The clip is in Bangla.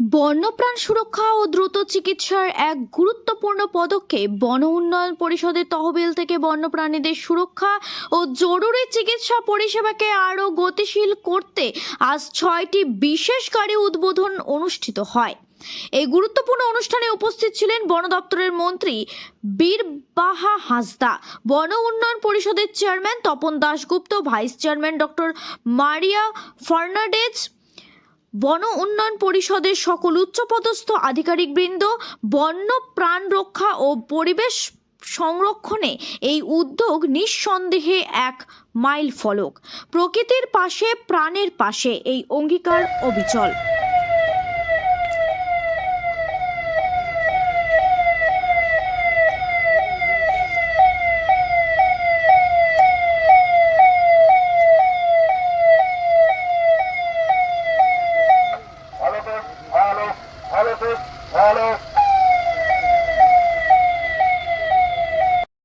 বন্যপ্রাণ সুরক্ষা ও দ্রুত চিকিৎসার এক গুরুত্বপূর্ণ পদক্ষেপ বন উন্নয়ন পরিষদের তহবিল থেকে বন্যপ্রাণীদের সুরক্ষা ও জরুরি চিকিৎসা পরিষেবাকে আরও গতিশীল করতে আজ ছয়টি বিশেষ গাড়ি উদ্বোধন অনুষ্ঠিত হয়। এই গুরুত্বপূর্ণ অনুষ্ঠানে উপস্থিত ছিলেন বন দপ্তরের মন্ত্রী বীরবাহা হাসদা, বন উন্নয়ন পরিষদের chairman Tapan Dasgupta, vice chairman doctor Maria Fernandez বন উন্নয়ন পরিষদের সকল উচ্চপদস্থ আধিকারিকবৃন্দ, বন্য প্রাণ রক্ষা ও পরিবেশ সংরক্ষণে এই উদ্যোগ নিঃসন্দেহে এক মাইল ফলক প্রকৃতির পাশে, প্রাণের পাশে এই অঙ্গীকার অবিচল। González.